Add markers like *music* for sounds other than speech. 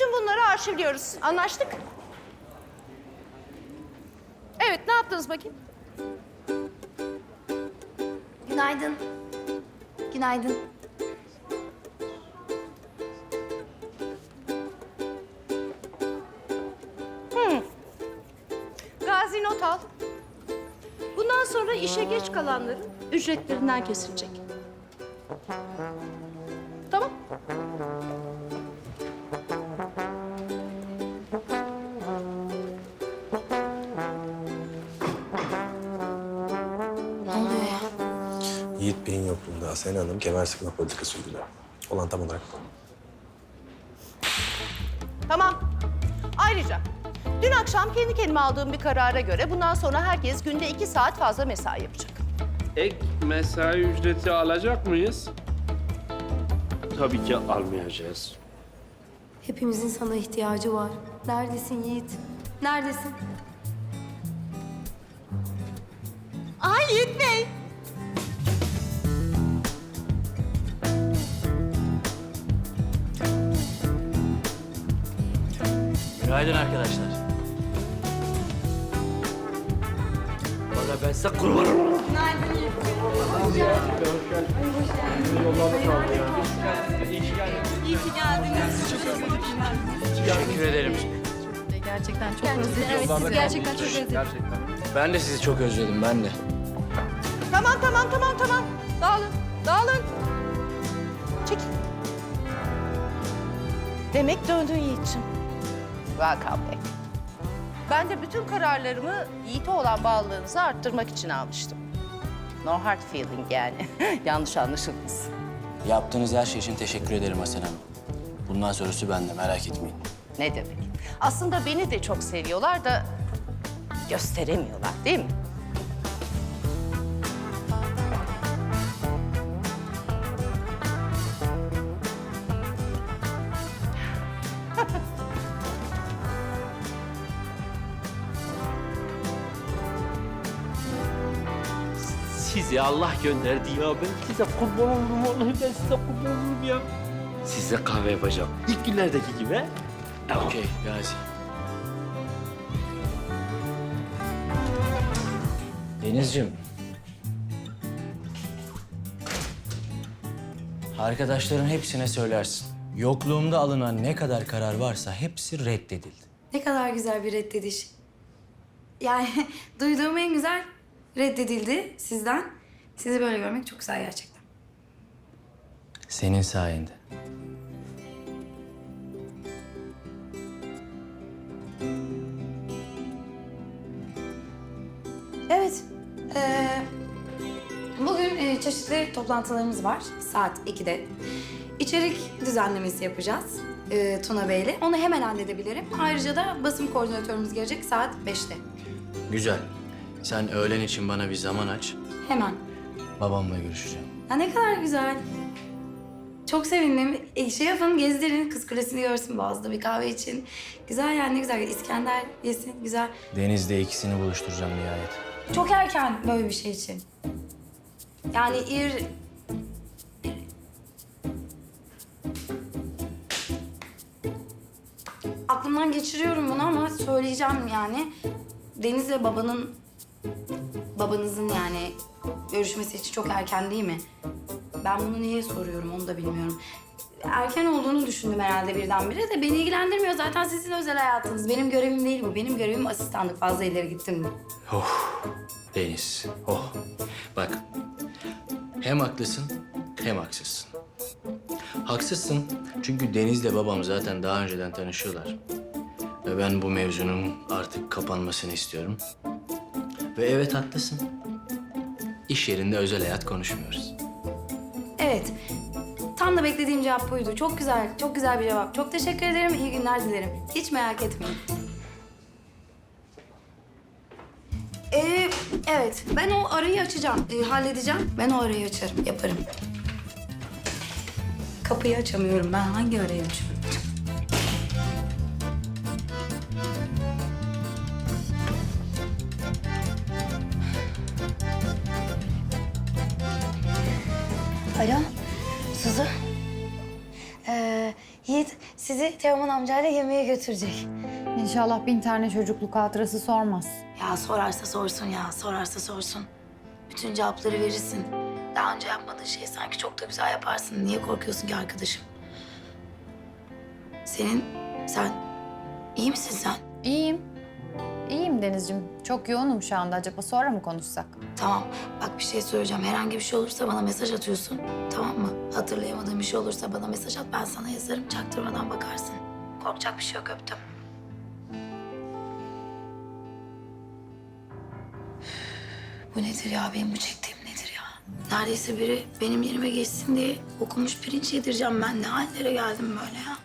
Bütün bunları arşivliyoruz. Anlaştık? Evet, ne yaptınız bakayım? Günaydın. Günaydın. Gazi not al. Bundan sonra işe geç kalanların ücretlerinden kesilecek. Yiğit Bey'in yokluğunda Asena Hanım kemer sıkma politikası uyguluyor. Olan tam olarak bu. Tamam. Ayrıca dün akşam kendi kendime aldığım bir karara göre bundan sonra herkes günde iki saat fazla mesai yapacak. Ek mesai ücreti alacak mıyız? Tabii ki almayacağız. Hepimizin sana ihtiyacı var. Neredesin Yiğit? Neredesin? Ay Yiğit Bey. Günaydın arkadaşlar. Valla ben size kurbanım. Teşekkür ederim. Gerçekten çok özledim. Evet, sizi gerçekten çok özledim. Ben de sizi çok özledim, ben de. Tamam tamam tamam tamam. Dağılın. Dağılın. Çekil. Demek döndün Yiğit'ciğim. Welcome back. Ben de bütün kararlarımı Yiğit'e olan bağlılığınızı arttırmak için almıştım. No hard feeling yani. *laughs* Yanlış anlaşılmasın. Yaptığınız her şey için teşekkür ederim Hasan Hanım. Bundan sonrası bende, merak etmeyin. Ne demek? Aslında beni de çok seviyorlar da gösteremiyorlar değil mi? Sizi Allah gönderdi ya. Ben size kurban olurum vallahi ben size kurban olurum ya. Size kahve yapacağım. İlk günlerdeki gibi. he? Tamam. Okey, Gazi. Denizciğim. Arkadaşların hepsine söylersin. Yokluğumda alınan ne kadar karar varsa hepsi reddedildi. Ne kadar güzel bir reddediş. Yani *laughs* duyduğum en güzel reddedildi sizden. Sizi böyle görmek çok güzel gerçekten. Senin sayende. Evet. Ee, bugün e, çeşitli toplantılarımız var saat 2'de. İçerik düzenlemesi yapacağız e, Tuna Bey'le. Onu hemen halledebilirim. Ayrıca da basın koordinatörümüz gelecek saat 5'te. Güzel. Sen öğlen için bana bir zaman aç. Hemen. Babamla görüşeceğim. Ya ne kadar güzel. Çok sevindim. E, şey yapın, gezdirin. Kız Kulesi'ni görsün Boğaz'da bir kahve için. Güzel yani ne güzel. İskender yesin, güzel. Deniz'de ikisini buluşturacağım nihayet. Çok erken böyle bir şey için. Yani ir... Aklımdan geçiriyorum bunu ama söyleyeceğim yani. Deniz'le babanın... Babanızın yani görüşmesi için çok erken değil mi? Ben bunu niye soruyorum onu da bilmiyorum. Erken olduğunu düşündüm herhalde birdenbire de beni ilgilendirmiyor. Zaten sizin özel hayatınız. Benim görevim değil bu. Benim görevim asistanlık. Fazla ileri gittim mi? Oh Deniz, oh. Bak, hem haklısın hem haksızsın. Haksızsın çünkü Deniz'le babam zaten daha önceden tanışıyorlar. Ve ben bu mevzunun artık kapanmasını istiyorum. Ve evet haklısın. İş yerinde özel hayat konuşmuyoruz. Evet. Tam da beklediğim cevap buydu. Çok güzel, çok güzel bir cevap. Çok teşekkür ederim. İyi günler dilerim. Hiç merak etmeyin. Ee, evet. Ben o arayı açacağım. Ee, halledeceğim. Ben o arayı açarım. Yaparım. Kapıyı açamıyorum. Ben hangi arayı açıyorum? Alo, Suzu. Ee, Yiğit sizi Teoman amcayla yemeğe götürecek. İnşallah bin tane çocukluk hatırası sormaz. Ya sorarsa sorsun ya, sorarsa sorsun. Bütün cevapları verirsin. Daha önce yapmadığın şeyi sanki çok da güzel yaparsın. Niye korkuyorsun ki arkadaşım? Senin, sen iyi misin sen? İyiyim. İyiyim Denizciğim. Çok yoğunum şu anda. Acaba sonra mı konuşsak? Tamam, bak bir şey söyleyeceğim. Herhangi bir şey olursa bana mesaj atıyorsun. Tamam mı? Hatırlayamadığın bir şey olursa bana mesaj at. Ben sana yazarım. Çaktırmadan bakarsın. Korkacak bir şey yok. Öptüm. Bu nedir ya? Benim bu çektiğim nedir ya? Neredeyse biri benim yerime geçsin diye okumuş pirinç yedireceğim ben. Ne hallere geldim böyle ya?